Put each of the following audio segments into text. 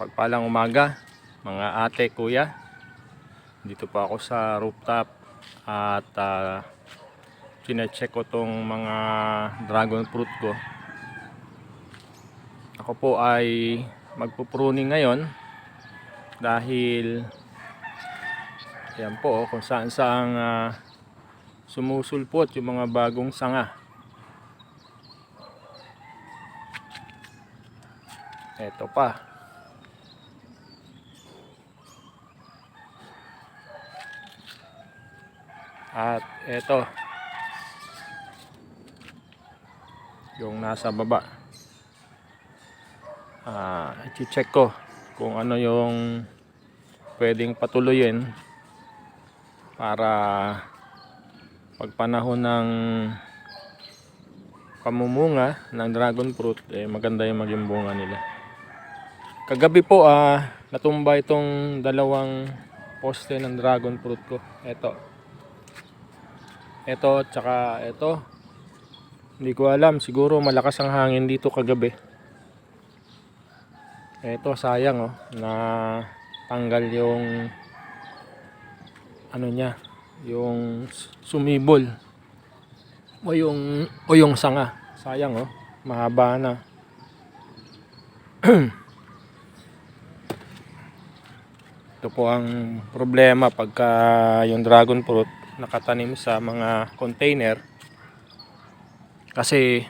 Pagpalang umaga, mga ate, kuya. Dito po ako sa rooftop at uh, chinecheck ko tong mga dragon fruit ko. Ako po ay magpupruning ngayon dahil yan po kung saan saan uh, sumusulpot yung mga bagong sanga. Ito pa. At ito. Yung nasa baba. Ah, i-check ko kung ano yung pwedeng patuloyin para pag panahon ng kamumunga ng dragon fruit eh maganda yung maging bunga nila. Kagabi po ah natumba itong dalawang poste ng dragon fruit ko. Ito. Ito tsaka ito. Hindi ko alam, siguro malakas ang hangin dito kagabi. Ito sayang oh na tanggal yung ano niya, yung sumibol o yung o yung sanga. Sayang oh, mahaba na. Ito po ang problema pagka yung dragon fruit nakatanim sa mga container. Kasi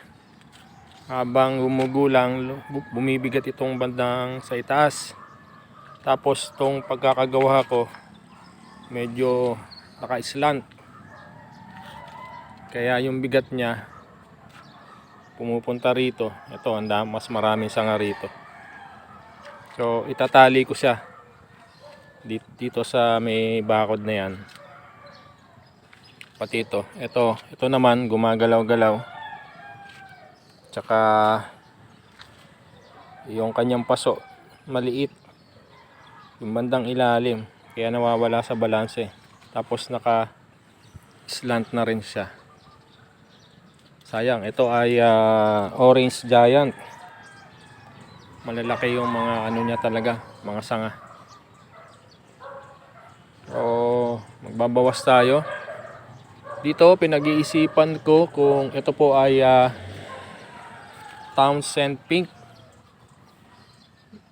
habang gumugulang bu- bumibigat itong bandang sa itaas. Tapos tong pagkakagawa ko medyo naka-slant. Kaya yung bigat niya pumupunta rito. Ito, anda mas maraming sanga rito. So itatali ko siya dito sa may bakod na yan pati ito ito, ito naman gumagalaw-galaw. Tsaka yung kanyang paso maliit. Yung bandang ilalim kaya nawawala sa balanse. Tapos naka slant na rin siya. Sayang ito ay ah, orange giant. Malalaki yung mga ano niya talaga mga sanga. So, magbabawas tayo. Dito, pinag-iisipan ko kung ito po ay ah, Townsend Pink.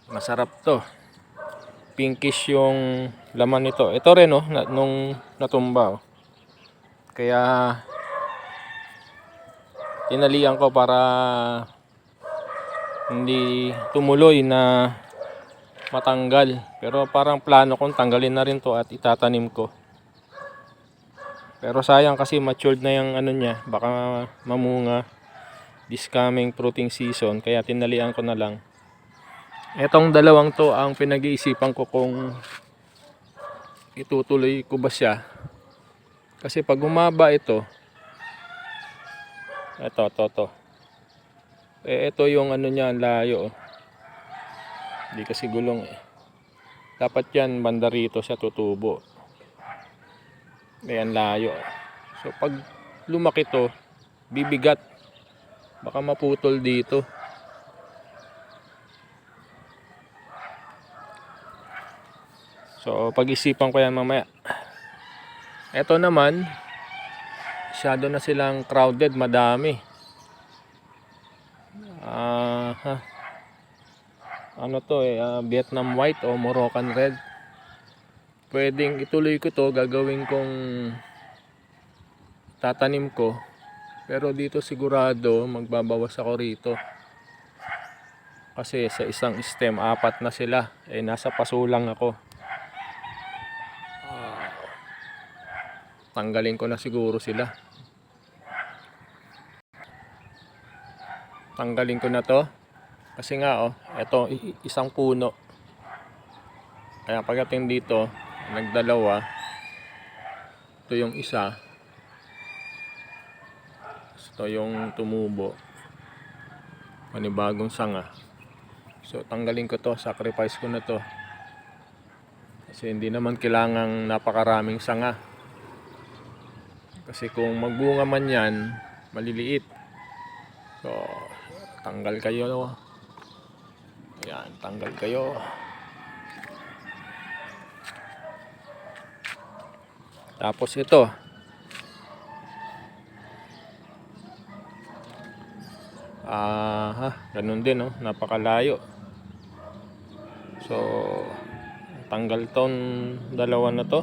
Masarap to. Pinkish yung laman nito. Ito rin, oh, na, nung natumba. Oh. Kaya, tinalian ko para hindi tumuloy na matanggal. Pero parang plano kong tanggalin na rin to at itatanim ko. Pero sayang kasi matured na yung ano niya. Baka mamunga this coming fruiting season. Kaya tinalian ko na lang. Etong dalawang to ang pinag-iisipan ko kung itutuloy ko ba siya. Kasi pag humaba ito, ito, ito, ito. Eh, ito yung ano niya, layo. oh. Hindi kasi gulong eh. Dapat yan, banda rito siya tutubo. Ayan, layo. So, pag lumaki to, bibigat. Baka maputol dito. So, pag-isipan ko yan mamaya. Ito naman, masyado na silang crowded, madami. Ah, ha ano to eh, ah, Vietnam White o Moroccan Red. Pwedeng ituloy ko to, gagawin kong tatanim ko. Pero dito sigurado magbabawas ako rito. Kasi sa isang stem, apat na sila. Eh, nasa pasulang ako. Ah, tanggalin ko na siguro sila. Tanggalin ko na to. Kasi nga oh, ito i- isang puno. Kaya pagdating dito, nagdalawa. Ito yung isa. Ito yung tumubo. Panibagong sanga. So tanggalin ko to, sacrifice ko na to. Kasi hindi naman kailangang napakaraming sanga. Kasi kung magbunga man yan, maliliit. So, tanggal kayo no? Yan, tanggal kayo. Tapos ito. Ah, ha, ganun din, no? Napakalayo. So, tanggal tong dalawa na to.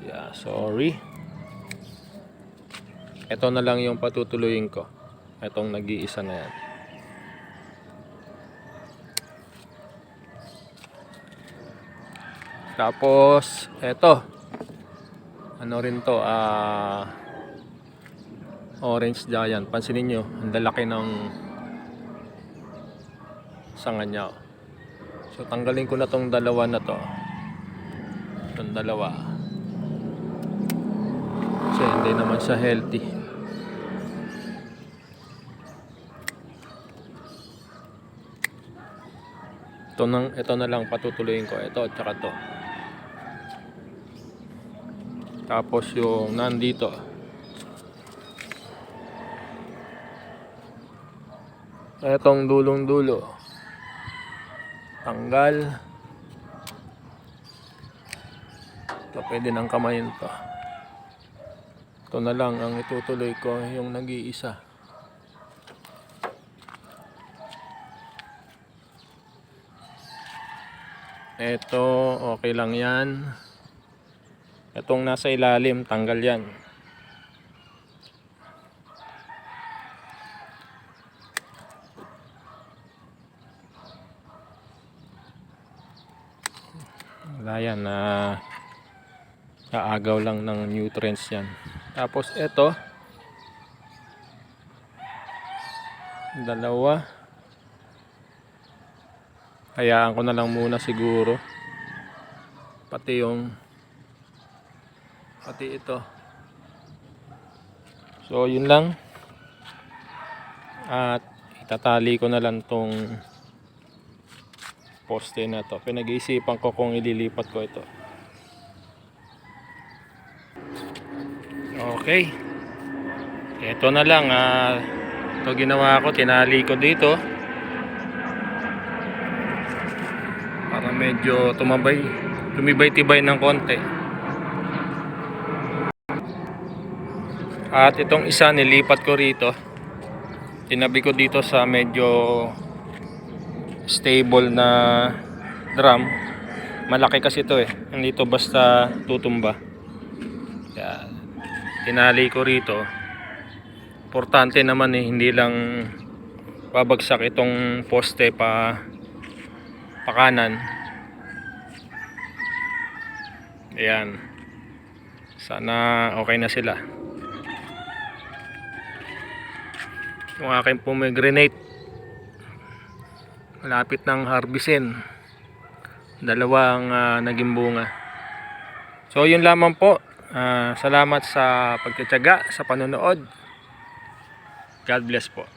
Yeah, sorry. Ito na lang yung patutuloyin ko. Itong nag-iisa na yan. Tapos, eto. Ano rin to, ah... orange giant. Pansinin nyo, ang lalaki ng sanga niya. So, tanggalin ko na tong dalawa na to. Itong dalawa. Kasi hindi naman siya healthy. Ito, nang, ito na lang patutuloyin ko. Ito at saka to. Tapos yung nandito. Etong dulong dulo. Tanggal. Ito pwede ng kamayin to. Ito na lang ang itutuloy ko yung nag-iisa. Ito, okay lang yan. Itong nasa ilalim, tanggal yan. Wala yan na kaagaw lang ng nutrients yan. Tapos ito, dalawa. Hayaan ko na lang muna siguro. Pati yung pati ito. So yun lang. At itatali ko na lang tong poste na to. Pinag-iisipan ko kung ililipat ko ito. Okay. Ito na lang. ah ito ginawa ko. Tinali ko dito. Para medyo tumabay. Tumibay-tibay ng konti. At itong isa nilipat ko rito. Tinabi ko dito sa medyo stable na drum. Malaki kasi ito eh. Hindi ito basta tutumba. Kaya tinali ko rito. Importante naman eh, hindi lang babagsak itong poste pa pa kanan. Ayan. Sana okay na sila. Yung aking pomegranate. Malapit ng harbisin. Dalawang ah, naging bunga. So yun lamang po. Ah, salamat sa pagtityaga sa panonood. God bless po